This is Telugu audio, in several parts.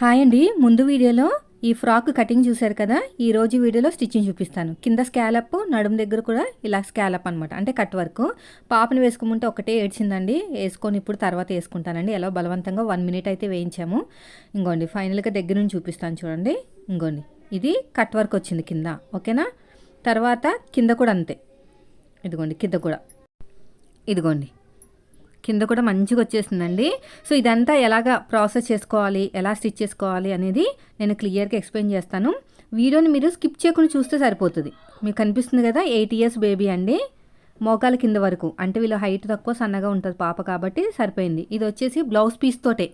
హాయ్ అండి. ముందు వీడియోలో ఈ ఫ్రాక్ కటింగ్ చూశారు కదా? ఈ రోజు వీడియోలో స్టిచ్చింగ్ చూపిస్తాను. కింద స్కాలప్ నడుము దగ్గర కూడా ఇలా స్కాలప్ అనమాట అంటే కట్ వర్క్. పాపను వేసుకోమంటే ఒకటే ఏడ్చిందండి. వేసుకొని ఇప్పుడు తర్వాత వేసుకుంటానండి. ఎలా బలవంతంగా వన్ మినిట్ అయితే వేయించాము. ఇంకోండి ఫైనల్గా దగ్గర నుంచి చూపిస్తాను చూడండి. ఇంకోండి ఇది కట్ వర్క్ వచ్చింది కింద. ఓకేనా? తర్వాత కింద కూడా అంతే. ఇదిగోండి కింద కూడా. ఇదిగోండి. కింద కూడా మంచిగా వచ్చేసిందండి. సో ఇదంతా ఎలాగ ప్రాసెస్ చేసుకోవాలి ఎలా స్టిచ్ చేసుకోవాలి అనేది నేను క్లియర్గా ఎక్స్ప్లెయిన్ చేస్తాను. వీడియోని మీరు స్కిప్ చేయకుండా చూస్తే సరిపోతుంది. మీకు కనిపిస్తుంది కదా ఎయిట్ ఇయర్స్ బేబీ అండి. మోకాల కింద వరకు అంటే వీళ్ళు హైట్ తక్కువ సన్నగా ఉంటుంది పాప కాబట్టి సరిపోయింది. ఇది వచ్చేసి బ్లౌజ్ పీస్ తోటే.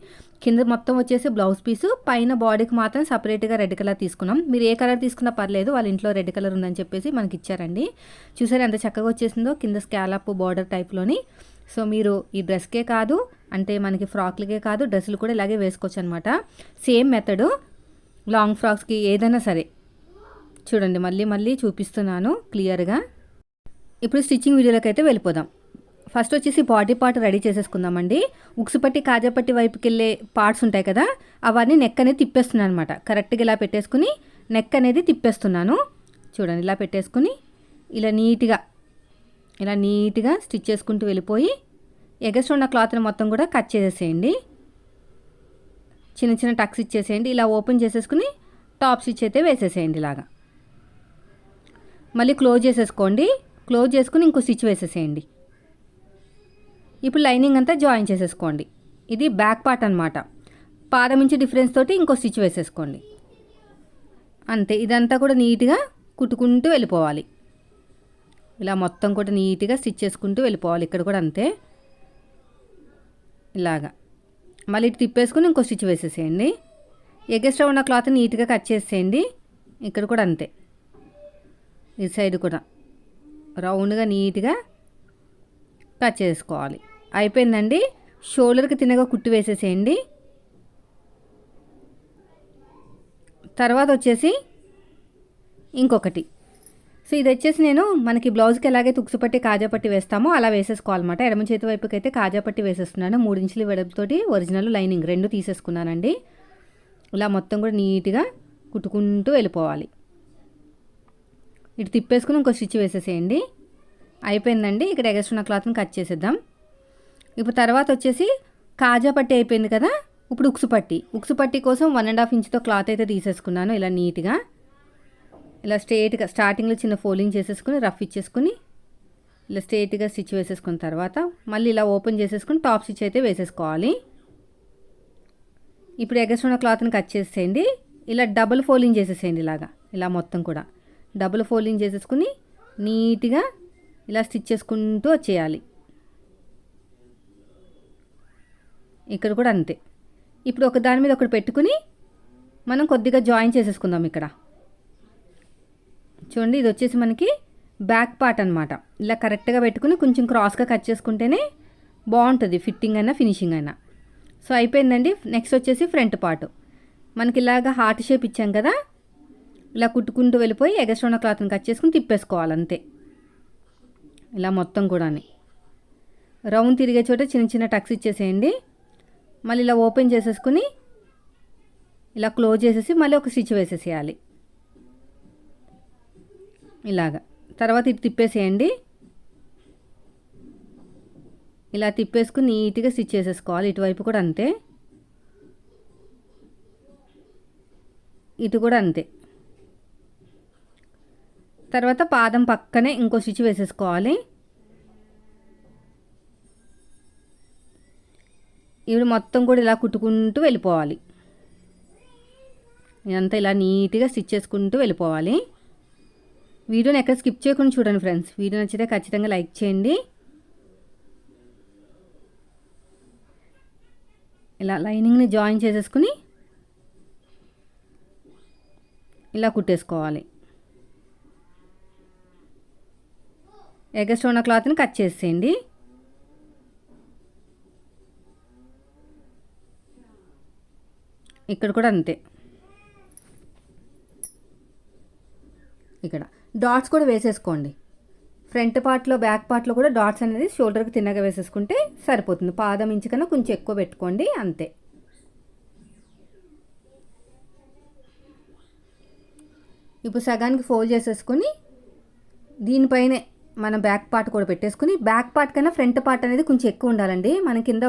కింద మొత్తం వచ్చేసి బ్లౌజ్ పీసు పైన బాడీకి మాత్రం సపరేట్గా రెడ్ కలర్ తీసుకున్నాం. మీరు ఏ కలర్ తీసుకున్నా పర్లేదు వాళ్ళ ఇంట్లో రెడ్ కలర్ ఉందని చెప్పేసి మనకి ఇచ్చారండి. చూసారు ఎంత చక్కగా వచ్చేసిందో కింద స్కాలప్ బార్డర్ టైప్లోని. సో మీరు ఈ డ్రెస్కే కాదు అంటే మనకి ఫ్రాక్లకే కాదు డ్రెస్సులు కూడా ఇలాగే వేసుకోవచ్చు అనమాట సేమ్ మెథడు లాంగ్ ఫ్రాక్స్కి ఏదైనా సరే. చూడండి మళ్ళీ మళ్ళీ చూపిస్తున్నాను క్లియర్గా. ఇప్పుడు స్టిచ్చింగ్ వీడియోలోకి అయితే వెళ్ళిపోదాం. ఫస్ట్ వచ్చేసి బాడీ పార్ట్ రెడీ చేసేసుకుందామండి. ఉక్సుపట్టి కాజాపట్టి వైపుకి వెళ్ళే పార్ట్స్ ఉంటాయి కదా అవన్నీ నెక్ అనేది తిప్పేస్తున్నాను అనమాట కరెక్ట్గా ఇలా పెట్టేసుకుని నెక్ అనేది తిప్పేస్తున్నాను. చూడండి ఇలా పెట్టేసుకుని ఇలా నీట్గా ఇలా నీట్గా స్టిచ్ చేసుకుంటూ వెళ్ళిపోయి ఎగస్ట్ ఉన్న క్లాత్ని మొత్తం కూడా కట్ చేసేసేయండి. చిన్న చిన్న టక్స్ ఇచ్చేసేయండి. ఇలా ఓపెన్ చేసేసుకుని టాప్ స్టిచ్ అయితే వేసేసేయండి ఇలాగా. మళ్ళీ క్లోజ్ చేసేసుకోండి. క్లోజ్ చేసుకుని ఇంకో స్టిచ్ వేసేసేయండి. ఇప్పుడు లైనింగ్ అంతా జాయిన్ చేసేసుకోండి. ఇది బ్యాక్ పార్ట్ అనమాట పాదం నుంచి డిఫరెన్స్ తోటి ఇంకో స్టిచ్ వేసేసుకోండి. అంతే. ఇదంతా కూడా నీట్గా కుట్టుకుంటూ వెళ్ళిపోవాలి. ఇలా మొత్తం కూడా నీట్గా స్టిచ్ చేసుకుంటూ వెళ్ళిపోవాలి. ఇక్కడ కూడా అంతే. ఇలాగా. మళ్ళీ ఇటు తిప్పేసుకుని ఇంకో స్టిచ్ వేసేసేయండి. ఎగస్ట్రా ఉన్న క్లాత్ నీట్గా కట్ చేసేయండి. ఇక్కడ కూడా అంతే. ఈ సైడ్ కూడా రౌండ్గా నీట్గా కట్ చేసుకోవాలి. అయిపోయిందండి. షోల్డర్కి తినగా కుట్టి వేసేసేయండి. తర్వాత వచ్చేసి ఇంకొకటి. సో ఇది వచ్చేసి నేను మనకి బ్లౌజ్కి ఎలాగైతే ఉక్సుపట్టి కాజాపట్టి వేస్తామో అలా వేసేసుకోవాలన్నమాట. ఎడమ చేతి వైపుకి అయితే కాజాపట్టి వేసేస్తున్నాను. మూడు ఇంచుల వెడపుతోటి ఒరిజినల్ లైనింగ్ రెండు తీసేసుకున్నానండి. ఇలా మొత్తం కూడా నీట్గా కుట్టుకుంటూ వెళ్ళిపోవాలి. ఇటు తిప్పేసుకుని ఇంకో స్టిచ్ వేసేసేయండి. అయిపోయిందండి. ఇక్కడ ఎగస్ట్రున్న క్లాత్ని కట్ చేసేద్దాం. ఇప్పుడు తర్వాత వచ్చేసి కాజా పట్టి అయిపోయింది కదా ఇప్పుడు ఉక్సు పట్టి. ఉక్సు పట్టి కోసం వన్ అండ్ హాఫ్ ఇంచ్తో క్లాత్ అయితే తీసేసుకున్నాను ఇలా నీట్గా. ఇలా స్ట్రేట్గా స్టార్టింగ్లో చిన్న ఫోల్డింగ్ చేసేసుకుని రఫ్ ఇచ్చేసుకుని ఇలా స్ట్రేట్గా స్టిచ్ వేసేసుకున్న తర్వాత మళ్ళీ ఇలా ఓపెన్ చేసేసుకుని టాప్ స్టిచ్ అయితే వేసేసుకోవాలి. ఇప్పుడు ఎగస్ట్రున్న క్లాత్ని కట్ చేసేయండి. ఇలా డబుల్ ఫోల్డింగ్ చేసేసేయండి ఇలాగా ఇలా మొత్తం కూడా. డబుల్ ఫోల్డింగ్ చేసేసుకుని నీట్గా ఇలా స్టిచ్ చేసుకుంటూ వచ్చేయాలి. ఇక్కడ కూడా అంతే. ఇప్పుడు ఒక దాని మీద ఒకటి పెట్టుకుని మనం కొద్దిగా జాయిన్ చేసేసుకుందాం ఇక్కడ. చూడండి ఇది వచ్చేసి మనకి బ్యాక్ పార్ట్ అనమాట ఇలా కరెక్ట్గా పెట్టుకుని కొంచెం క్రాస్గా కట్ చేసుకుంటేనే బాగుంటుంది ఫిట్టింగ్ అయినా ఫినిషింగ్ అయినా. సో అయిపోయిందండి. నెక్స్ట్ వచ్చేసి ఫ్రంట్ పార్ట్ మనకి ఇలాగ హార్ట్ షేప్ ఇచ్చాం కదా ఇలా కుట్టుకుంటూ వెళ్ళిపోయి ఎగస్ట్రోన క్లాత్ని కట్ చేసుకుని తిప్పేసుకోవాలి అంతే. ఇలా మొత్తం కూడా రౌండ్ తిరిగే చోట చిన్న చిన్న టక్స్ ఇచ్చేసేయండి. మళ్ళీ ఇలా ఓపెన్ చేసేసుకుని ఇలా క్లోజ్ చేసేసి మళ్ళీ ఒక స్టిచ్ వేసేసేయాలి. ఇలాగా. తర్వాత ఇటు తిప్పేసేయండి. ఇలా తిప్పేసుకుని నీట్గా స్టిచ్ చేసేసుకోవాలి. ఇటువైపు కూడా అంతే. ఇటు కూడా అంతే. తర్వాత పాదం పక్కనే ఇంకో స్టిచ్ వేసేసుకోవాలి. ఇవి మొత్తం కూడా ఇలా కుట్టుకుంటూ వెళ్ళిపోవాలి. ఇదంతా ఇలా నీట్గా స్టిచ్ చేసుకుంటూ వెళ్ళిపోవాలి. వీడియోని ఎక్కడ స్కిప్ చేయకుండా చూడండి ఫ్రెండ్స్. వీడియో నచ్చితే ఖచ్చితంగా లైక్ చేయండి. ఇలా లైనింగ్ని జాయిన్ చేసేసుకుని ఇలా కుట్టేసుకోవాలి. ఎగస్ట్రోన క్లాత్ని కట్ చేసేయండి. ఇక్కడ కూడా అంతే. డాట్స్ కూడా వేసేసుకోండి. ఫ్రంట్ పార్ట్లో బ్యాక్ పార్ట్లో కూడా డాట్స్ అనేది షోల్డర్కి తిన్నగా వేసేసుకుంటే సరిపోతుంది. పాదం ఇంచుకన్నా కొంచెం ఎక్కువ పెట్టుకోండి అంతే. ఇప్పుడు సగానికి ఫోల్డ్ చేసేసుకొని దీనిపైనే మనం బ్యాక్ పార్ట్ కూడా పెట్టేసుకుని బ్యాక్ పార్ట్ కన్నా ఫ్రంట్ పార్ట్ అనేది కొంచెం ఎక్కువ ఉండాలండి. మనం కింద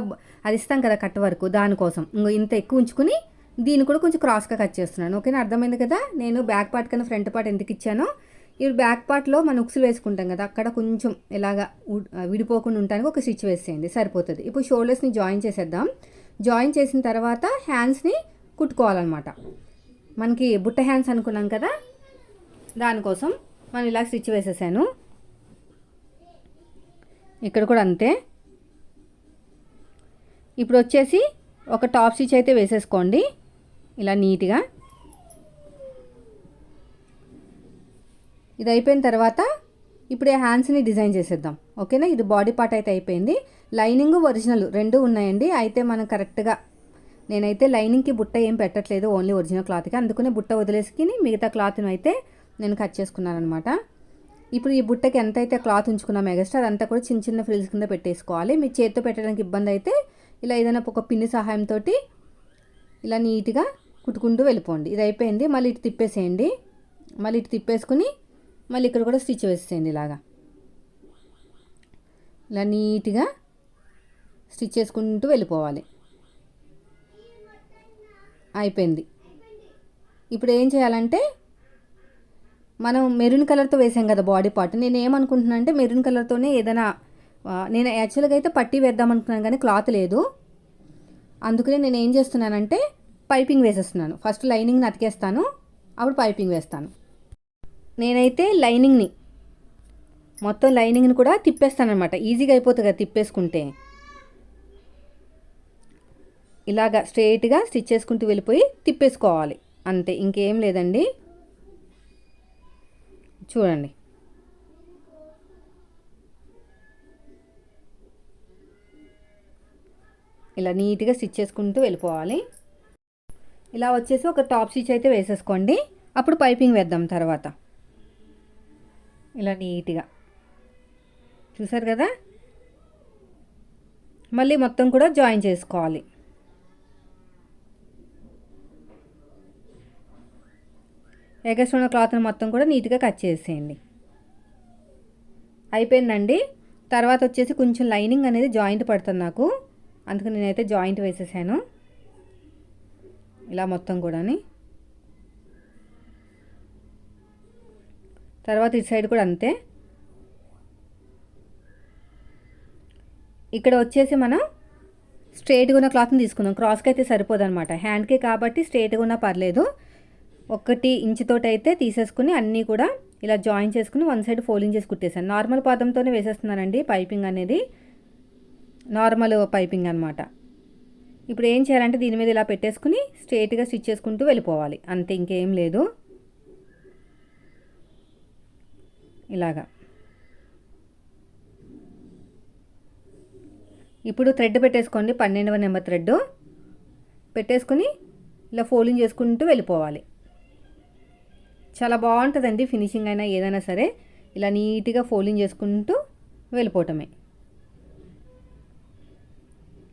అది ఇస్తాం కదా కట్ వరకు దానికోసం. ఇంత ఎక్కువ ఉంచుకుని దీన్ని కూడా కొంచెం క్రాస్గా కట్ చేస్తున్నాను. ఓకేనా? అర్థమైంది కదా? నేను బ్యాక్ పార్ట్ కన్నా ఫ్రంట్ పార్ట్ ఎందుకు ఇచ్చానో ఇప్పుడు బ్యాక్ పార్ట్లో మనం ఉక్సులు వేసుకుంటాం కదా అక్కడ కొంచెం ఇలాగా విడిపోకుండా ఉండడానికి ఒక స్టిచ్ వేసేయండి సరిపోతుంది. ఇప్పుడు షోల్డర్స్ని జాయిన్ చేసేద్దాం. జాయిన్ చేసిన తర్వాత హ్యాండ్స్ని కుట్టుకోవాలన్నమాట. మనకి బుట్ట హ్యాండ్స్ అనుకున్నాం కదా దానికోసం మనం ఇలా స్టిచ్ వేసేసాను. ఇక్కడ కూడా అంతే. ఇప్పుడు వచ్చేసి ఒక టాప్ స్టిచ్ అయితే వేసేసుకోండి ఇలా నీట్గా. ఇది అయిపోయిన తర్వాత ఇప్పుడు ఈ హ్యాండ్స్ని డిజైన్ చేసేద్దాం. ఓకేనా? ఇది బాడీ పార్ట్ అయితే అయిపోయింది. లైనింగ్ ఒరిజినల్ రెండు ఉన్నాయండి. అయితే మనం కరెక్ట్గా నేనైతే లైనింగ్కి బుట్ట ఏం పెట్టట్లేదు ఓన్లీ ఒరిజినల్ క్లాత్కి. అందుకనే బుట్ట వదిలేసుకుని మిగతా క్లాత్ని అయితే నేను కట్ చేసుకున్నానమాట ఇప్పుడు ఈ బుట్టకి ఎంత అయితే క్లాత్ ఉంచుకున్నాం ఎగస్ట్రా అదంతా కూడా చిన్న చిన్న ఫ్రిల్స్ కింద పెట్టేసుకోవాలి. మీ చేతితో పెట్టడానికి ఇబ్బంది అయితే ఇలా ఏదైనా ఒక పిన్ని సహాయంతో ఇలా నీట్గా కుట్టుకుంటూ వెళ్ళిపోండి. ఇది అయిపోయింది మళ్ళీ ఇటు తిప్పేసేయండి. మళ్ళీ ఇటు తిప్పేసుకుని మళ్ళీ ఇక్కడ కూడా స్టిచ్ వేసేయండి ఇలాగా. ఇలా నీట్గా స్టిచ్ చేసుకుంటూ వెళ్ళిపోవాలి. అయిపోయింది. ఇప్పుడు ఏం చేయాలంటే మనం మెరూన్ కలర్తో వేసాం కదా బాడీ పార్ట్. నేను ఏమనుకుంటున్నాను అంటే మెరూన్ కలర్తోనే ఏదైనా నేను యాక్చువల్గా అయితే పట్టి వేద్దాం అనుకున్నాను కానీ క్లాత్ లేదు. అందుకనే నేను ఏం చేస్తున్నానంటే పైపింగ్ వేసేస్తున్నాను. ఫస్ట్ లైనింగ్ని అతికేస్తాను. అప్పుడు పైపింగ్ వేస్తాను. నేనైతే లైనింగ్ని మొత్తం లైనింగ్ని కూడా తిప్పేస్తానమాట ఈజీగా అయిపోతుంది కదా తిప్పేసుకుంటే. ఇలాగా స్ట్రైట్గా స్టిచ్ చేసుకుంటూ వెళ్ళిపోయి తిప్పేసుకోవాలి. అంతే ఇంకేం లేదండి. చూడండి. ఇలా నీట్గా స్టిచ్ చేసుకుంటూ వెళ్ళిపోవాలి. ఇలా వచ్చేసి ఒక టాప్ స్టిచ్ అయితే వేసేసుకోండి. అప్పుడు పైపింగ్ వేద్దాం తర్వాత. ఇలా నీట్గా. చూసారు కదా? మళ్ళీ మొత్తం కూడా జాయిన్ చేసుకోవాలి. ఎగస్ట్ ఉన్న క్లాత్ని మొత్తం కూడా నీట్గా కట్ చేసేయండి. అయిపోయిందండి. తర్వాత వచ్చేసి కొంచెం లైనింగ్ అనేది జాయింట్ పడుతుంది నాకు. అందుకని నేనైతే జాయింట్ వేసేసాను. ఇలా మొత్తం కూడాని. తర్వాత ఇటు సైడ్ కూడా అంతే. ఇక్కడ వచ్చేసి మనం స్ట్రేట్గా ఉన్న క్లాత్ని తీసుకుందాం. క్రాస్కి అయితే సరిపోదు అనమాట హ్యాండ్కి కాబట్టి స్ట్రేట్గా ఉన్నా పర్లేదు. ఒకటి ఇంచుతోటి అయితే తీసేసుకుని అన్నీ కూడా ఇలా జాయిన్ చేసుకుని వన్ సైడ్ ఫోల్డింగ్ చేసి కుట్టేశాను. నార్మల్ పాదంతోనే వేసేస్తున్నానండి పైపింగ్ అనేది. నార్మల్ పైపింగ్ అనమాట ఇప్పుడు ఏం చేయాలంటే దీని మీద ఇలా పెట్టేసుకుని స్ట్రేట్గా స్టిచ్ చేసుకుంటూ వెళ్ళిపోవాలి. అంతే ఇంకేం లేదు. ఇలాగా. ఇప్పుడు థ్రెడ్ పెట్టేసుకోండి పన్నెండవ నెంబర్ థ్రెడ్ పెట్టేసుకుని ఇలా ఫోల్డింగ్ చేసుకుంటూ వెళ్ళిపోవాలి. చాలా బాగుంటుందండి ఫినిషింగ్ అయినా ఏదైనా సరే. ఇలా నీట్గా ఫోల్డింగ్ చేసుకుంటూ వెళ్ళిపోవటమే.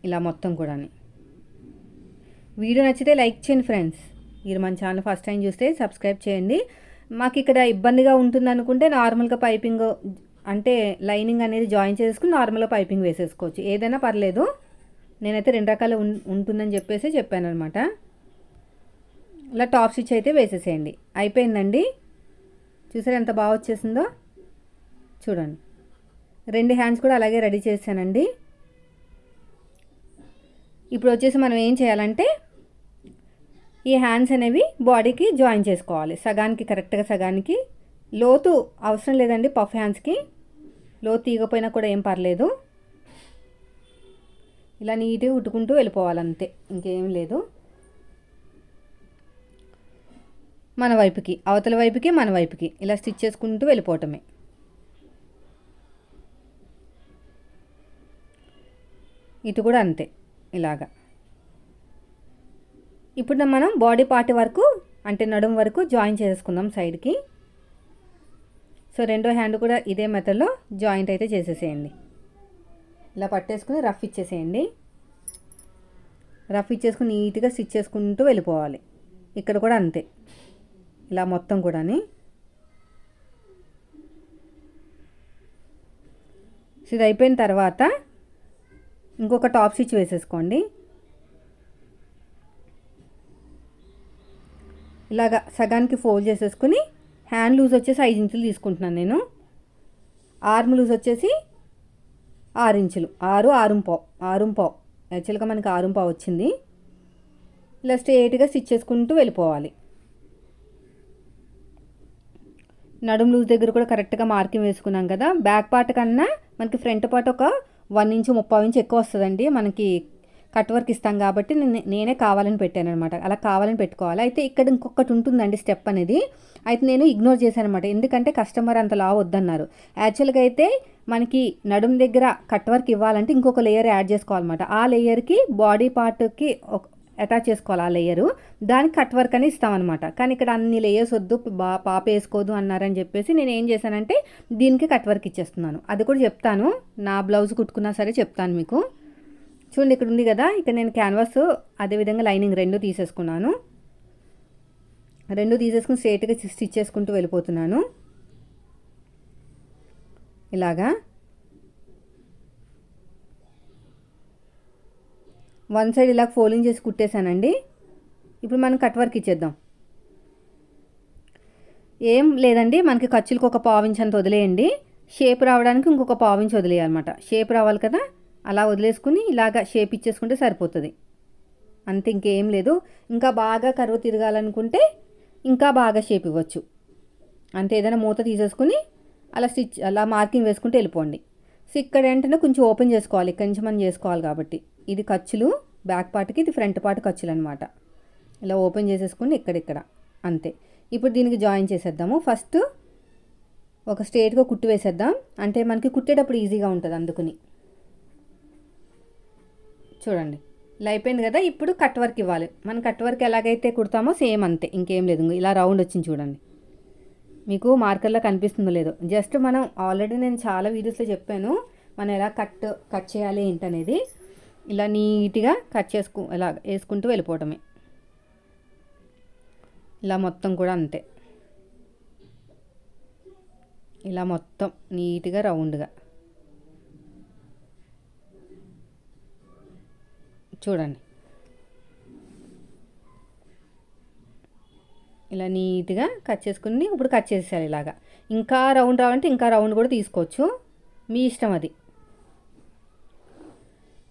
ఇలా మొత్తం కూడా వీడియో నచ్చితే లైక్ చేయండి ఫ్రెండ్స్. మీరు మన ఛానల్ ఫస్ట్ టైం చూస్తే సబ్స్క్రైబ్ చేయండి. మాకు ఇక్కడ ఇబ్బందిగా ఉంటుంది అనుకుంటే నార్మల్గా పైపింగ్ అంటే లైనింగ్ అనేది జాయిన్ చేసుకుని నార్మల్గా పైపింగ్ వేసేసుకోవచ్చు. ఏదైనా పర్లేదు. నేనైతే రెండు రకాలు ఉం- ఉంటుందని చెప్పేసి చెప్పాను అనమాట ఇలా టాప్ స్టిచ్ అయితే వేసేసేయండి. అయిపోయిందండి. చూసారు ఎంత బాగా వచ్చేసిందో? చూడండి. రెండు హ్యాండ్స్ కూడా అలాగే రెడీ చేశానండి. ఇప్పుడు వచ్చేసి మనం ఏం చేయాలంటే ఈ హ్యాండ్స్ అనేవి బాడీకి జాయిన్ చేసుకోవాలి. సగానికి కరెక్ట్గా సగానికి. లోతు అవసరం లేదండి పఫ్ హ్యాండ్స్కి లోతు తీయకపోయినా కూడా ఏం పర్లేదు. ఇలా నీట్గా ఉట్టుకుంటూ వెళ్ళిపోవాలి అంతే ఇంకేం లేదు. మన వైపుకి అవతల వైపుకి మన వైపుకి. ఇలా స్టిచ్ చేసుకుంటూ వెళ్ళిపోవటమే. ఇటు కూడా అంతే. ఇలాగా. ఇప్పుడు మనం బాడీ పార్ట్ వరకు అంటే నడుము వరకు జాయిన్ చేసుకుందాం సైడ్కి సో రెండో హ్యాండ్ కూడా ఇదే మెథడ్లో జాయింట్ అయితే చేసేసేయండి. ఇలా పట్టేసుకుని రఫ్ ఇచ్చేసేయండి. రఫ్ ఇచ్చేసుకుని నీట్గా స్టిచ్ చేసుకుంటూ వెళ్ళిపోవాలి. ఇక్కడ కూడా అంతే. ఇలా మొత్తం కూడాని. ఇది అయిపోయిన తర్వాత ఇంకొక టాప్ స్టిచ్ వేసేసుకోండి. ఇలాగా సగానికి ఫోల్డ్ చేసేసుకుని హ్యాండ్ లూజ్ వచ్చేసి ఐదు ఇంచులు తీసుకుంటున్నాను నేను. ఆర్మ్ లూజ్ వచ్చేసి ఆరు ఇంచులు. ఆరు ఆరుం ఆరుంపావు ఆరుం పావు. యాక్చువల్గా మనకి ఆరుం వచ్చింది. ఇలా స్ట్రేట్గా స్టిచ్ చేసుకుంటూ వెళ్ళిపోవాలి. నడుము లూజ్ దగ్గర కూడా కరెక్ట్గా మార్కింగ్ వేసుకున్నాం కదా. బ్యాక్ పార్ట్ కన్నా మనకి ఫ్రంట్ పార్ట్ ఒక వన్ ఇంచు ముప్పై ఇంచు ఎక్కువ వస్తుందండి. మనకి కట్ వర్క్ ఇస్తాం కాబట్టి నేను నేనే కావాలని పెట్టాను అనమాట అలా కావాలని పెట్టుకోవాలి. అయితే ఇక్కడ ఇంకొకటి ఉంటుందండి స్టెప్ అనేది. అయితే నేను ఇగ్నోర్ చేశాను అనమాట ఎందుకంటే కస్టమర్ అంత లా వద్దన్నారు. యాక్చువల్గా అయితే మనకి నడుము దగ్గర కట్ వర్క్ ఇవ్వాలంటే ఇంకొక లేయర్ యాడ్ చేసుకోవాలన్నమాట. ఆ లేయర్కి బాడీ పార్ట్కి ఒక అటాచ్ చేసుకోవాలి ఆ లేయరు. దానికి కట్ వర్క్ అని ఇస్తామన్నమాట. కానీ ఇక్కడ అన్ని లేయర్స్ వద్దు బా పాప వేసుకోదు అన్నారని చెప్పేసి నేను ఏం చేశానంటే దీనికి కట్ వర్క్ ఇచ్చేస్తున్నాను. అది కూడా చెప్తాను. నా బ్లౌజ్ కుట్టుకున్నా సరే చెప్తాను మీకు. చూడండి ఇక్కడ ఉంది కదా. ఇక్కడ నేను క్యాన్వాస్ అదేవిధంగా లైనింగ్ రెండు తీసేసుకున్నాను. రెండు తీసేసుకుని స్ట్రేట్గా స్టిచ్ చేసుకుంటూ వెళ్ళిపోతున్నాను. ఇలాగా. వన్ సైడ్ ఇలా ఫోల్డింగ్ చేసి కుట్టేశానండి. ఇప్పుడు మనం కట్ వర్క్ ఇచ్చేద్దాం. ఏం లేదండి మనకి ఖర్చులకు ఒక పావించి అంత వదిలేయండి. షేప్ రావడానికి ఇంకొక పావించి వదిలేయాలన్నమాట. షేప్ రావాలి కదా. అలా వదిలేసుకుని ఇలాగ షేప్ ఇచ్చేసుకుంటే సరిపోతుంది. అంతే ఇంకేం లేదు. ఇంకా బాగా కరువు తిరగాలనుకుంటే ఇంకా బాగా షేప్ ఇవ్వచ్చు. అంతే ఏదైనా మూత తీసేసుకుని అలా స్టిచ్ అలా మార్కింగ్ వేసుకుంటే వెళ్ళిపోండి. సో ఇక్కడ ఏంటంటే కొంచెం ఓపెన్ చేసుకోవాలి. ఇక్కడి నుంచి మనం చేసుకోవాలి కాబట్టి. ఇది ఖర్చులు బ్యాక్ పార్ట్కి ఇది ఫ్రంట్ పార్ట్ ఖర్చులు అనమాట ఇలా ఓపెన్ చేసేసుకుని ఇక్కడిక్కడ. అంతే. ఇప్పుడు దీనికి జాయిన్ చేసేద్దాము. ఫస్ట్ ఒక స్ట్రేట్గా కుట్టు వేసేద్దాం. అంటే మనకి కుట్టేటప్పుడు ఈజీగా ఉంటుంది అందుకుని. చూడండి. ఇలా అయిపోయింది కదా ఇప్పుడు కట్ వర్క్ ఇవ్వాలి. మనం కట్ వర్క్ ఎలాగైతే కుడతామో సేమ్ అంతే ఇంకేం లేదు. ఇలా రౌండ్ వచ్చింది చూడండి. మీకు మార్కర్లో కనిపిస్తుందో లేదో. జస్ట్ మనం ఆల్రెడీ నేను చాలా వీడియోస్లో చెప్పాను మనం ఎలా కట్ కట్ చేయాలి ఏంటనేది. ఇలా నీట్గా కట్ చేసుకు ఇలా వేసుకుంటూ వెళ్ళిపోవటమే ఇలా మొత్తం కూడా అంతే. ఇలా మొత్తం నీట్గా రౌండ్గా. చూడండి. ఇలా నీట్గా కట్ చేసుకుని ఇప్పుడు కట్ చేసేయాలి ఇలాగా. ఇంకా రౌండ్ రావాలంటే ఇంకా రౌండ్ కూడా తీసుకోవచ్చు. మీ ఇష్టం అది.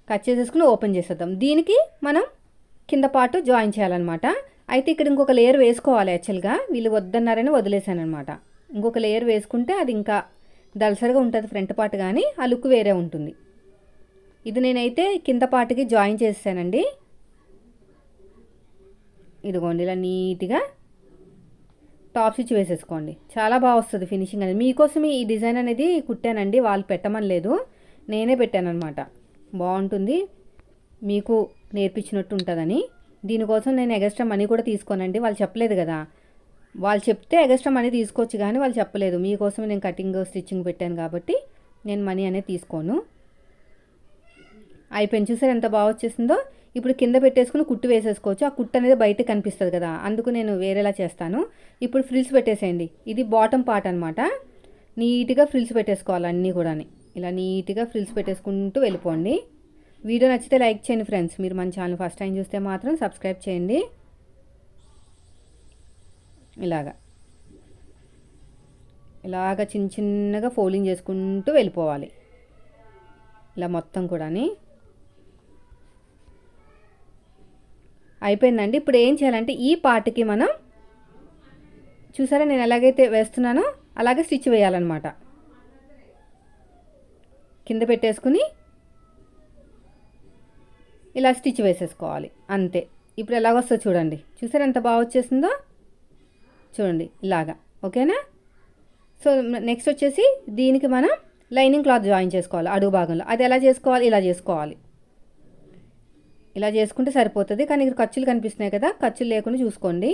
కట్ చేసేసుకుని ఓపెన్ చేసేద్దాం. దీనికి మనం కింద పాటు జాయిన్ చేయాలన్నమాట. అయితే ఇక్కడ ఇంకొక లేయర్ వేసుకోవాలి యాక్చువల్గా. వీళ్ళు వద్దన్నారని వదిలేశాను అనమాట ఇంకొక లేయర్ వేసుకుంటే అది ఇంకా దలసరిగా ఉంటుంది ఫ్రంట్ పార్ట్ కానీ ఆ లుక్ వేరే ఉంటుంది. ఇది నేనైతే కింద పాటికి జాయిన్ చేసానండి ఇదిగోండి ఇలా నీట్గా టాప్ స్టిచ్ వేసేసుకోండి. చాలా బాగా వస్తుంది ఫినిషింగ్ అనేది. మీకోసం ఈ డిజైన్ అనేది కుట్టానండి వాళ్ళు పెట్టమని లేదు నేనే పెట్టాను అనమాట బాగుంటుంది మీకు నేర్పించినట్టు ఉంటుందని. దీనికోసం నేను ఎగస్ట్రా మనీ కూడా తీసుకోనండి. వాళ్ళు చెప్పలేదు కదా. వాళ్ళు చెప్తే ఎగస్ట్రా మనీ తీసుకోవచ్చు కానీ వాళ్ళు చెప్పలేదు. మీకోసం నేను కటింగ్ స్టిచ్చింగ్ పెట్టాను కాబట్టి నేను మనీ అనేది తీసుకోను. అయిపోయింది. చూసారు ఎంత బాగా వచ్చేసిందో? ఇప్పుడు కింద పెట్టేసుకుని కుట్టు వేసేసుకోవచ్చు. ఆ కుట్టు అనేది బయట కనిపిస్తుంది కదా. అందుకు నేను వేరేలా చేస్తాను. ఇప్పుడు ఫ్రిల్స్ పెట్టేసేయండి. ఇది బాటమ్ పార్ట్ అనమాట నీట్గా ఫ్రిల్స్ పెట్టేసుకోవాలి అన్నీ కూడా ఇలా నీట్గా ఫ్రిల్స్ పెట్టేసుకుంటూ వెళ్ళిపోండి. వీడియో నచ్చితే లైక్ చేయండి ఫ్రెండ్స్. మీరు మన ఛానల్ ఫస్ట్ టైం చూస్తే మాత్రం సబ్స్క్రైబ్ చేయండి. ఇలాగా. ఇలాగ చిన్న చిన్నగా ఫోల్డింగ్ చేసుకుంటూ వెళ్ళిపోవాలి. ఇలా మొత్తం కూడాని. అయిపోయిందండి. ఇప్పుడు ఏం చేయాలంటే ఈ పార్ట్కి మనం చూసారా నేను ఎలాగైతే వేస్తున్నానో అలాగే స్టిచ్ వేయాలన్నమాట. కింద పెట్టేసుకుని ఇలా స్టిచ్ వేసేసుకోవాలి. అంతే. ఇప్పుడు ఎలాగొస్తుందో చూడండి. చూసారా ఎంత బాగా వచ్చేసిందో? చూడండి ఇలాగా. ఓకేనా? సో నెక్స్ట్ వచ్చేసి దీనికి మనం లైనింగ్ క్లాత్ జాయిన్ చేసుకోవాలి అడుగు భాగంలో. అది ఎలా చేసుకోవాలి? ఇలా చేసుకోవాలి. ఇలా చేసుకుంటే సరిపోతుంది. కానీ ఇక్కడ ఖర్చులు కనిపిస్తున్నాయి కదా ఖర్చులు లేకుండా చూసుకోండి.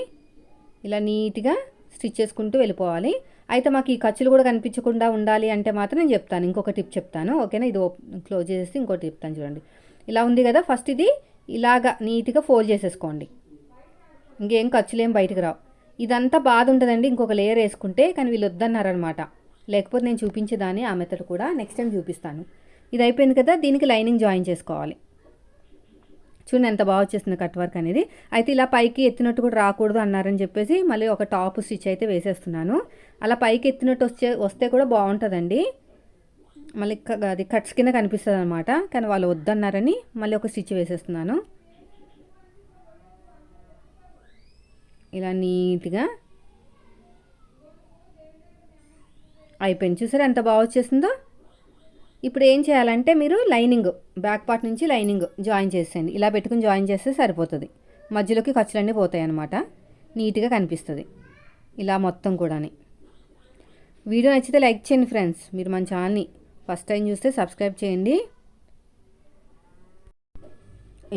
ఇలా నీట్గా స్టిచ్ చేసుకుంటూ వెళ్ళిపోవాలి. అయితే మాకు ఈ ఖర్చులు కూడా కనిపించకుండా ఉండాలి అంటే మాత్రం నేను చెప్తాను. ఇంకొక టిప్ చెప్తాను. ఓకేనా? ఇది క్లోజ్ చేసేసి ఇంకోటి చెప్తాను చూడండి. ఇలా ఉంది కదా ఫస్ట్ ఇది ఇలాగా నీట్గా ఫోల్డ్ చేసేసుకోండి. ఇంకేం ఖర్చులు ఏం బయటకు రావు. ఇదంతా బాధ ఉంటుందండి ఇంకొక లేయర్ వేసుకుంటే కానీ వీళ్ళు వద్దన్నారనమాట. లేకపోతే నేను చూపించేదాన్ని ఆ మెథడ్ కూడా. నెక్స్ట్ టైం చూపిస్తాను. ఇది అయిపోయింది కదా దీనికి లైనింగ్ జాయిన్ చేసుకోవాలి. చూడండి ఎంత బాగా వచ్చేస్తుంది కట్ వర్క్ అనేది. అయితే ఇలా పైకి ఎత్తినట్టు కూడా రాకూడదు అన్నారని చెప్పేసి మళ్ళీ ఒక టాప్ స్టిచ్ అయితే వేసేస్తున్నాను. అలా పైకి ఎత్తినట్టు వచ్చే వస్తే కూడా బాగుంటుందండి. మళ్ళీ అది కట్స్ కింద కనిపిస్తుంది అనమాట కానీ వాళ్ళు వద్దన్నారని మళ్ళీ ఒక స్టిచ్ వేసేస్తున్నాను. ఇలా నీట్గా అయిపోయింది. చూసారా ఎంత బాగా వచ్చేసిందో? ఇప్పుడు ఏం చేయాలంటే మీరు లైనింగ్ బ్యాక్ పార్ట్ నుంచి లైనింగ్ జాయిన్ చేసేయండి. ఇలా పెట్టుకుని జాయిన్ చేస్తే సరిపోతుంది. మధ్యలోకి ఖర్చులన్నీ పోతాయి అన్నమాట నీట్గా కనిపిస్తుంది. ఇలా మొత్తం కూడాని. వీడియో నచ్చితే లైక్ చేయండి ఫ్రెండ్స్. మీరు మన ఛానల్ని ఫస్ట్ టైం చూస్తే సబ్స్క్రైబ్ చేయండి.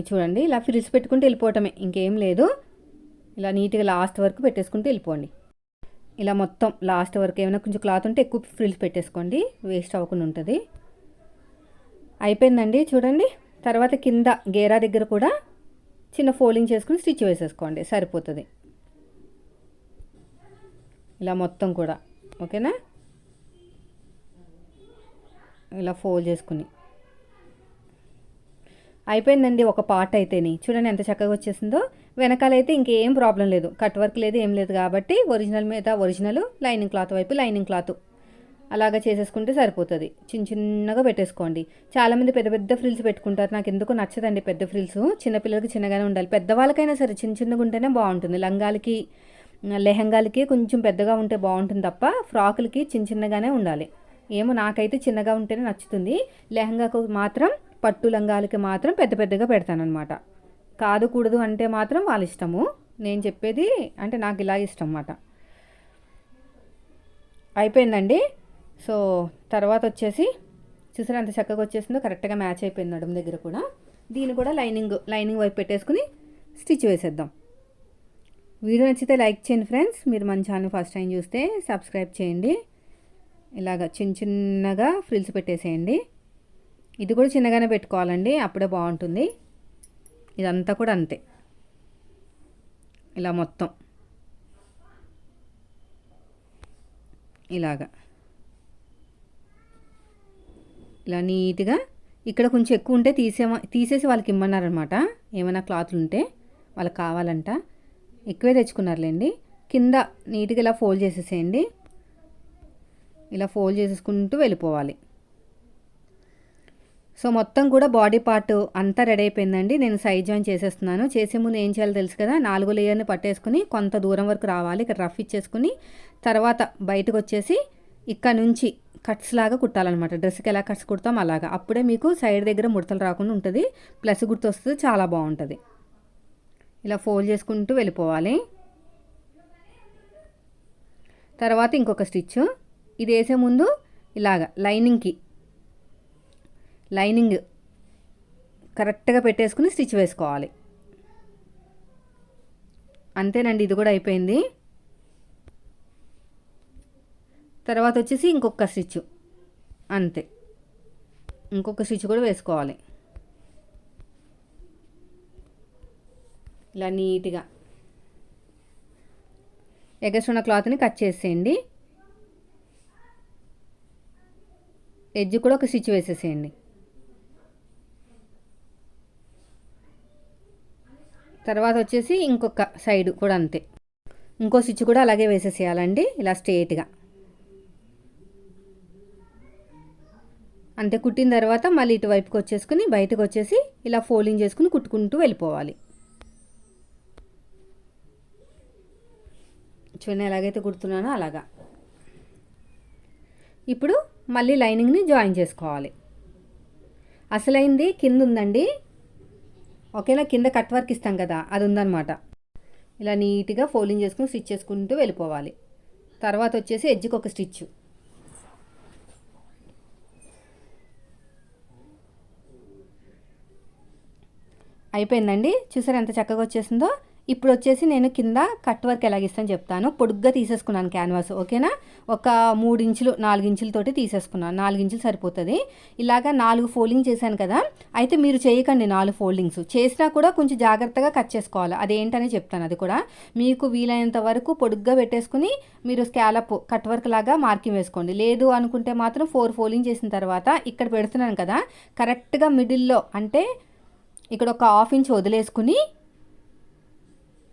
చూడండి ఇలా ఫ్రిల్స్ పెట్టుకుంటే వెళ్ళిపోవటమే. ఇంకేం లేదు. ఇలా నీట్గా లాస్ట్ వరకు పెట్టేసుకుంటూ వెళ్ళిపోండి. ఇలా మొత్తం లాస్ట్ వరకు ఏమైనా కొంచెం క్లాత్ ఉంటే ఎక్కువ ఫ్రిల్స్ పెట్టేసుకోండి. వేస్ట్ అవ్వకుండా ఉంటుంది. అయిపోయిందండి చూడండి. తర్వాత కింద గేరా దగ్గర కూడా చిన్న ఫోల్డింగ్ చేసుకుని స్టిచ్ వేసేసుకోండి సరిపోతుంది. ఇలా మొత్తం కూడా ఓకేనా? ఇలా ఫోల్డ్ చేసుకుని. అయిపోయిందండి ఒక పార్ట్ అయితేని. చూడండి ఎంత చక్కగా వచ్చేసిందో. వెనకాలైతే ఇంకేం ప్రాబ్లం లేదు. కట్ వర్క్ లేదు ఏం లేదు కాబట్టి ఒరిజినల్ మీద ఒరిజినల్ లైనింగ్ క్లాత్ వైపు లైనింగ్ క్లాత్ అలాగా చేసేసుకుంటే సరిపోతుంది. చిన్న చిన్నగా పెట్టేసుకోండి. చాలామంది పెద్ద పెద్ద ఫ్రిల్స్ పెట్టుకుంటారు. నాకు ఎందుకు నచ్చదండి పెద్ద ఫ్రిల్స్. చిన్నపిల్లలకి చిన్నగానే ఉండాలి. పెద్దవాళ్ళకైనా సరే చిన్న చిన్నగా ఉంటేనే బాగుంటుంది. లంగాలకి లెహంగాలకి కొంచెం పెద్దగా ఉంటే బాగుంటుంది తప్ప ఫ్రాకులకి చిన్న చిన్నగానే ఉండాలి. ఏమో నాకైతే చిన్నగా ఉంటేనే నచ్చుతుంది. లెహంగాకు మాత్రం పట్టు లంగాలకి మాత్రం పెద్ద పెద్దగా పెడతానమాట కాదు కూడదు అంటే మాత్రం వాళ్ళ ఇష్టము. నేను చెప్పేది అంటే నాకు ఇలా ఇష్టం అన్నమాట. అయిపోయిందండి. సో తర్వాత వచ్చేసి చూసారా ఎంత చక్కగా వచ్చేసిందో? కరెక్ట్గా మ్యాచ్ అయిపోయింది నడుము దగ్గర కూడా. దీన్ని కూడా లైనింగ్ లైనింగ్ వైపు పెట్టేసుకుని స్టిచ్ వేసేద్దాం. వీడియో నచ్చితే లైక్ చేయండి ఫ్రెండ్స్. మీరు మన ఛానల్ ఫస్ట్ టైం చూస్తే సబ్స్క్రైబ్ చేయండి. ఇలాగ చిన్న చిన్నగా ఫ్రిల్స్ పెట్టేసేయండి. ఇది కూడా చిన్నగానే పెట్టుకోవాలండి. అప్పుడే బాగుంటుంది. ఇదంతా కూడా అంతే. ఇలా మొత్తం. ఇలాగా. ఇలా నీట్గా ఇక్కడ కొంచెం ఎక్కువ ఉంటే తీసే తీసేసి వాళ్ళకి ఇమ్మన్నారనమాట. ఏమైనా క్లాత్లు ఉంటే వాళ్ళకి కావాలంట. ఎక్కువే తెచ్చుకున్నారులేండి. కింద నీట్గా ఇలా ఫోల్డ్ చేసేసేయండి. ఇలా ఫోల్డ్ చేసేసుకుంటూ వెళ్ళిపోవాలి. సో మొత్తం కూడా బాడీ పార్ట్ అంతా రెడీ అయిపోయిందండి. నేను సైడ్ జాయిన్ చేసేస్తున్నాను. చేసే ముందు ఏం చేయాలో తెలుసు కదా? నాలుగు లేయర్ని పట్టేసుకుని కొంత దూరం వరకు రావాలి. ఇక్కడ రఫ్ ఇచ్చేసుకుని తర్వాత బయటకు వచ్చేసి ఇక్కడ నుంచి కట్స్ లాగా కుట్టాలన్నమాట. డ్రెస్కి ఎలా కట్స్ కుడతాం అలాగా. అప్పుడే మీకు సైడ్ దగ్గర ముడతలు రాకుండా ఉంటుంది. ప్లస్ గుర్తు వస్తుంది చాలా బాగుంటుంది. ఇలా ఫోల్డ్ చేసుకుంటూ వెళ్ళిపోవాలి. తర్వాత ఇంకొక స్టిచ్ ఇది వేసే ముందు ఇలాగ లైనింగ్కి లైనింగ్ కరెక్ట్గా పెట్టేసుకుని స్టిచ్ వేసుకోవాలి. అంతేనండి ఇది కూడా అయిపోయింది. తర్వాత వచ్చేసి ఇంకొక స్టిచ్. అంతే. ఇంకొక స్టిచ్ కూడా వేసుకోవాలి. ఇలా నీట్గా. ఎగస్ట్ ఉన్న క్లాత్ని కట్ చేసేయండి. ఎడ్జ్ కూడా ఒక స్టిచ్ వేసేసేయండి. తర్వాత వచ్చేసి ఇంకొక సైడ్ కూడా అంతే. ఇంకో స్టిచ్ కూడా అలాగే వేసేసేయాలండి ఇలా స్ట్రేట్గా. అంతే కుట్టిన తర్వాత మళ్ళీ ఇటువైపుకి వచ్చేసుకుని బయటకు వచ్చేసి ఇలా ఫోల్డింగ్ చేసుకుని కుట్టుకుంటూ వెళ్ళిపోవాలి. చూడండి ఎలాగైతే కుడుతున్నానో అలాగా. ఇప్పుడు మళ్ళీ లైనింగ్ని జాయిన్ చేసుకోవాలి. అసలైంది కింద ఉందండి. ఒకేలా కింద కట్ వర్క్ ఇస్తాం కదా అది ఉందన్నమాట. ఇలా నీట్గా ఫోల్డింగ్ చేసుకుని స్టిచ్ చేసుకుంటూ వెళ్ళిపోవాలి. తర్వాత వచ్చేసి ఎడ్జ్కి ఒక స్టిచ్ అయిపోయిందండి. చూసారు ఎంత చక్కగా వచ్చేసిందో? ఇప్పుడు వచ్చేసి నేను కింద కట్ వర్క్ ఎలాగిస్తాను చెప్తాను. పొడుగ్గా తీసేసుకున్నాను క్యాన్వాస్ ఓకేనా? ఒక మూడు ఇంచులు నాలుగు ఇంచులతోటి తీసేసుకున్నాను. నాలుగు ఇంచులు సరిపోతుంది. ఇలాగా నాలుగు ఫోల్డింగ్ చేశాను కదా అయితే మీరు చేయకండి నాలుగు ఫోల్డింగ్స్. చేసినా కూడా కొంచెం జాగ్రత్తగా కట్ చేసుకోవాలి. అదేంటనే చెప్తాను అది కూడా. మీకు వీలైనంత వరకు పొడుగ్గా పెట్టేసుకుని మీరు స్కాలప్ కట్ వర్క్ లాగా మార్కింగ్ వేసుకోండి. లేదు అనుకుంటే మాత్రం ఫోర్ ఫోల్డింగ్ చేసిన తర్వాత ఇక్కడ పెడుతున్నాను కదా కరెక్ట్గా మిడిల్లో అంటే ఇక్కడ ఒక హాఫ్ ఇంచ్ వదిలేసుకుని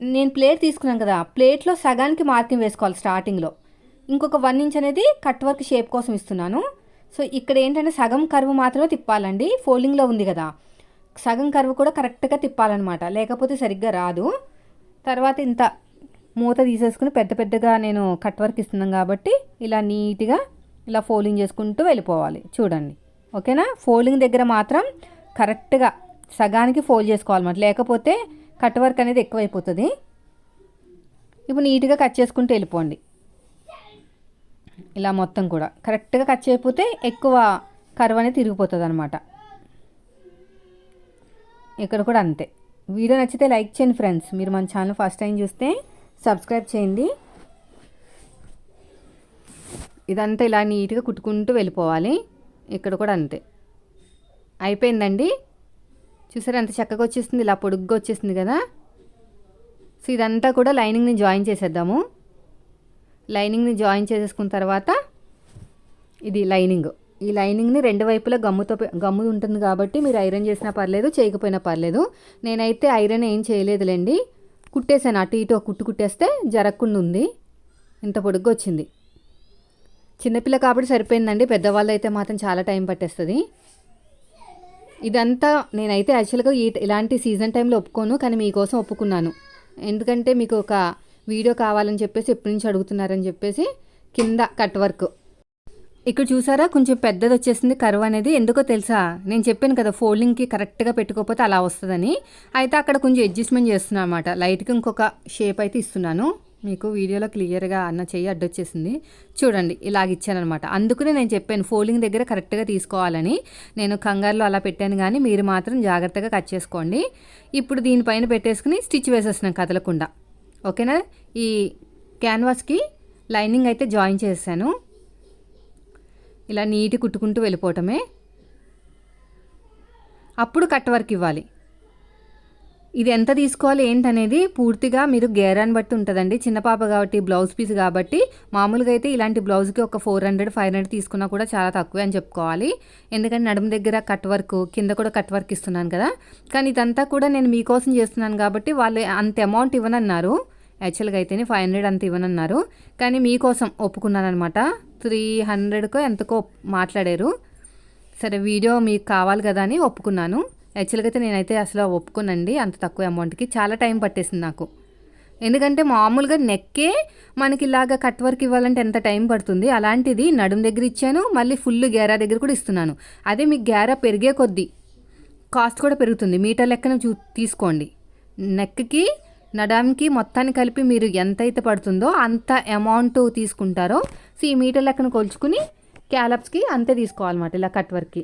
నేను ప్లేట్ తీసుకున్నాను కదా ప్లేట్లో సగానికి మార్కింగ్ వేసుకోవాలి స్టార్టింగ్లో. ఇంకొక వన్ ఇంచ్ అనేది కట్ వర్క్ షేప్ కోసం ఇస్తున్నాను. సో ఇక్కడ ఏంటంటే సగం కరువు మాత్రమే తిప్పాలండి ఫోల్డింగ్లో ఉంది కదా. సగం కరువు కూడా కరెక్ట్గా తిప్పాలన్నమాట లేకపోతే సరిగ్గా రాదు. తర్వాత ఇంత మూత తీసేసుకుని పెద్ద పెద్దగా నేను కట్ వర్క్ ఇస్తున్నాను కాబట్టి ఇలా నీట్గా ఇలా ఫోల్డింగ్ చేసుకుంటూ వెళ్ళిపోవాలి చూడండి. ఓకేనా? ఫోల్డింగ్ దగ్గర మాత్రం కరెక్ట్గా సగానికి ఫోల్డ్ చేసుకోవాలన్నమాట. లేకపోతే కట్ వర్క్ అనేది ఎక్కువైపోతుంది. ఇప్పుడు నీట్గా కట్ చేసుకుంటూ వెళ్ళిపోండి. ఇలా మొత్తం కూడా. కరెక్ట్గా కట్ చేయకపోతే ఎక్కువ కర్వ్ అనేది తిరిగిపోతుంది అనమాట ఇక్కడ కూడా అంతే. వీడియో నచ్చితే లైక్ చేయండి ఫ్రెండ్స్. మీరు మన ఛానల్ ఫస్ట్ టైం చూస్తే సబ్స్క్రైబ్ చేయండి. ఇదంతా ఇలా నీట్గా కుట్టుకుంటూ వెళ్ళిపోవాలి. ఇక్కడ కూడా అంతే. అయిపోయిందండి. చూసారా ఎంత చక్కగా వచ్చేస్తుంది ఇలా పొడుగ్గా వచ్చేసింది కదా? సో ఇదంతా కూడా లైనింగ్ని జాయిన్ చేసేద్దాము. లైనింగ్ని జాయిన్ చేసేసుకున్న తర్వాత ఇది లైనింగ్. ఈ లైనింగ్ని రెండు వైపులా గమ్ముతో గమ్ము ఉంటుంది కాబట్టి మీరు ఐరన్ చేసినా పర్లేదు చేయకపోయినా పర్లేదు. నేనైతే ఐరన్ ఏం చేయలేదులేండి. కుట్టేశాను అటు ఇటు కుట్టు కుట్టేస్తే జరగకుండా ఉంది. ఇంత పొడుగ్గా వచ్చింది. చిన్నపిల్ల కాబట్టి సరిపోయిందండి పెద్దవాళ్ళు అయితే మాత్రం చాలా టైం పట్టేస్తుంది. ఇదంతా నేనైతే యాక్చువల్గా ఈ ఇలాంటి సీజన్ టైంలో ఒప్పుకోను కానీ మీకోసం ఒప్పుకున్నాను. ఎందుకంటే మీకు ఒక వీడియో కావాలని చెప్పేసి ఎప్పటి నుంచి అడుగుతున్నారని చెప్పేసి కింద కట్ వర్క్. ఇక్కడ చూసారా? కొంచెం పెద్దది వచ్చేసింది కర్వ్ అనేది. ఎందుకో తెలుసా? నేను చెప్పాను కదా ఫోల్డింగ్కి కరెక్ట్గా పెట్టుకోకపోతే అలా వస్తుందని. అయితే అక్కడ కొంచెం అడ్జస్ట్మెంట్ చేస్తున్నాను అనమాట లైట్గా ఇంకొక షేప్ అయితే ఇస్తున్నాను. మీకు వీడియోలో క్లియర్గా అన్న చెయ్యి అడ్డొచ్చేసింది. చూడండి ఇలాగ ఇచ్చానమాట అందుకనే నేను చెప్పాను ఫోల్డింగ్ దగ్గర కరెక్ట్గా తీసుకోవాలని. నేను కంగారులో అలా పెట్టాను కానీ మీరు మాత్రం జాగ్రత్తగా కట్ చేసుకోండి. ఇప్పుడు దీనిపైన పెట్టేసుకుని స్టిచ్ వేసేస్తున్నాం కదలకుండా. ఓకేనా? ఈ క్యాన్వాస్కి లైనింగ్ అయితే జాయిన్ చేశాను ఇలా నీటి కుట్టుకుంటూ వెళ్ళిపోవటమే. అప్పుడు కట్ వర్క్ ఇవ్వాలి. ఇది ఎంత తీసుకోవాలి ఏంటనేది పూర్తిగా మీరు గేరాన్ని బట్టి ఉంటుందండి. చిన్న పాప కాబట్టి బ్లౌజ్ పీస్ కాబట్టి మామూలుగా అయితే ఇలాంటి బ్లౌజ్కి ఒక ఫోర్ హండ్రెడ్ ఫైవ్ హండ్రెడ్ తీసుకున్నా కూడా చాలా తక్కువే అని చెప్పుకోవాలి. ఎందుకంటే నడుము దగ్గర కట్ వర్క్ కింద కూడా కట్ వర్క్ ఇస్తున్నాను కదా. కానీ ఇదంతా కూడా నేను మీకోసం చేస్తున్నాను కాబట్టి వాళ్ళు అంత అమౌంట్ ఇవ్వనన్నారు. యాక్చువల్గా అయితేనే ఫైవ్ హండ్రెడ్ అంత ఇవ్వనన్నారు. కానీ మీకోసం ఒప్పుకున్నాను అనమాట త్రీ హండ్రెడ్కో ఎంతకో మాట్లాడారు. సరే వీడియో మీకు కావాలి కదా అని ఒప్పుకున్నాను. యాక్చువల్గా అయితే నేనైతే అసలు ఒప్పుకోనండి అంత తక్కువ అమౌంట్కి. చాలా టైం పట్టేసింది నాకు. ఎందుకంటే మామూలుగా నెక్కే మనకి ఇలాగ కట్ వర్క్ ఇవ్వాలంటే ఎంత టైం పడుతుంది? అలాంటిది నడుం దగ్గర ఇచ్చాను మళ్ళీ ఫుల్ గ్యారా దగ్గర కూడా ఇస్తున్నాను. అదే మీకు గ్యారా పెరిగే కొద్దీ కాస్ట్ కూడా పెరుగుతుంది. మీటర్ లెక్కన చూ తీసుకోండి. నెక్కి నడంకి మొత్తాన్ని కలిపి మీరు ఎంతైతే పడుతుందో అంత అమౌంట్ తీసుకుంటారో సో ఈ మీటర్ లెక్కన కొలుచుకుని క్యాలప్స్కి అంతే తీసుకోవాలన్నమాట ఇలా కట్ వర్క్కి.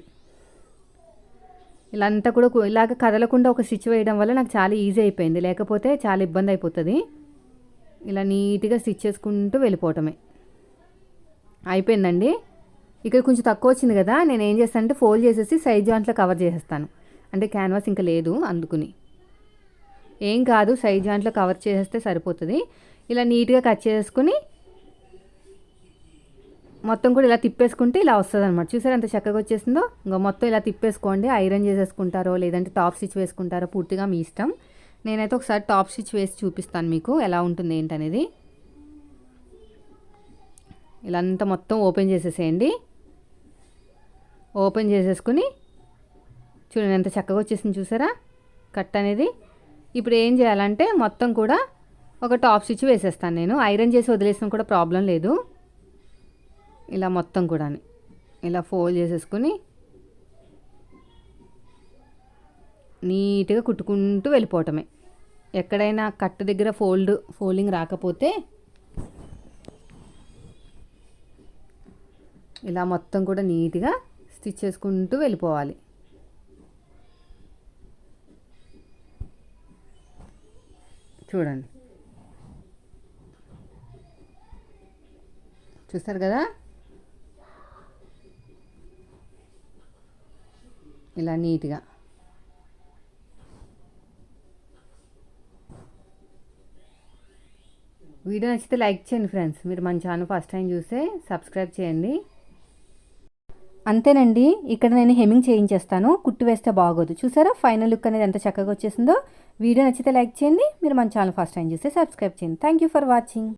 ఇలా అంతా కూడా ఇలాగ కదలకుండా ఒక స్టిచ్ వేయడం వల్ల నాకు చాలా ఈజీ అయిపోయింది. లేకపోతే చాలా ఇబ్బంది అయిపోతుంది. ఇలా నీట్గా స్టిచ్ చేసుకుంటూ వెళ్ళిపోవటమే. అయిపోయిందండి. ఇక్కడ కొంచెం తక్కువ వచ్చింది కదా నేను ఏం చేస్తాను అంటే ఫోల్డ్ చేసేసి సైడ్ జాయింట్లో కవర్ చేసేస్తాను. అంటే క్యాన్వాస్ ఇంకా లేదు అందుకుని. ఏం కాదు సైడ్ జాయింట్లో కవర్ చేసేస్తే సరిపోతుంది. ఇలా నీట్గా కట్ చేసుకుని మొత్తం కూడా ఇలా తిప్పేసుకుంటే ఇలా వస్తుంది అనమాట చూసారు ఎంత చక్కగా వచ్చేసిందో? ఇంకా మొత్తం ఇలా తిప్పేసుకోండి. ఐరన్ చేసేసుకుంటారో లేదంటే టాప్ స్టిచ్ వేసుకుంటారో పూర్తిగా మీ ఇష్టం. నేనైతే ఒకసారి టాప్ స్టిచ్ వేసి చూపిస్తాను మీకు ఎలా ఉంటుంది ఏంటనేది. ఇలా అంతా మొత్తం ఓపెన్ చేసేసేయండి. ఓపెన్ చేసేసుకుని చూడండి ఎంత చక్కగా వచ్చేసింది చూసారా? కట్ అనేది. ఇప్పుడు ఏం చేయాలంటే మొత్తం కూడా ఒక టాప్ స్టిచ్ వేసేస్తాను నేను. ఐరన్ చేసి వదిలేసిన కూడా ప్రాబ్లం లేదు. ఇలా మొత్తం కూడా ఇలా ఫోల్డ్ చేసేసుకుని నీట్గా కుట్టుకుంటూ వెళ్ళిపోవటమే. ఎక్కడైనా కట్ దగ్గర ఫోల్డ్ ఫోల్డింగ్ రాకపోతే ఇలా మొత్తం కూడా నీట్గా స్టిచ్ చేసుకుంటూ వెళ్ళిపోవాలి. చూడండి. చూస్తారు కదా? ఇలా నీట్గా. వీడియో నచ్చితే లైక్ చేయండి ఫ్రెండ్స్. మీరు మన ఛానల్ ఫస్ట్ టైం చూస్తే సబ్స్క్రైబ్ చేయండి. అంతేనండి ఇక్కడ నేను హెమ్మింగ్ చేయించేస్తాను. కుట్టు వేస్తే బాగోదు. చూసారా? ఫైనల్ లుక్ అనేది ఎంత చక్కగా వచ్చేసిందో. వీడియో నచ్చితే లైక్ చేయండి. మీరు మన ఛానల్ ఫస్ట్ టైం చూస్తే సబ్స్క్రైబ్ చేయండి. Thank you for watching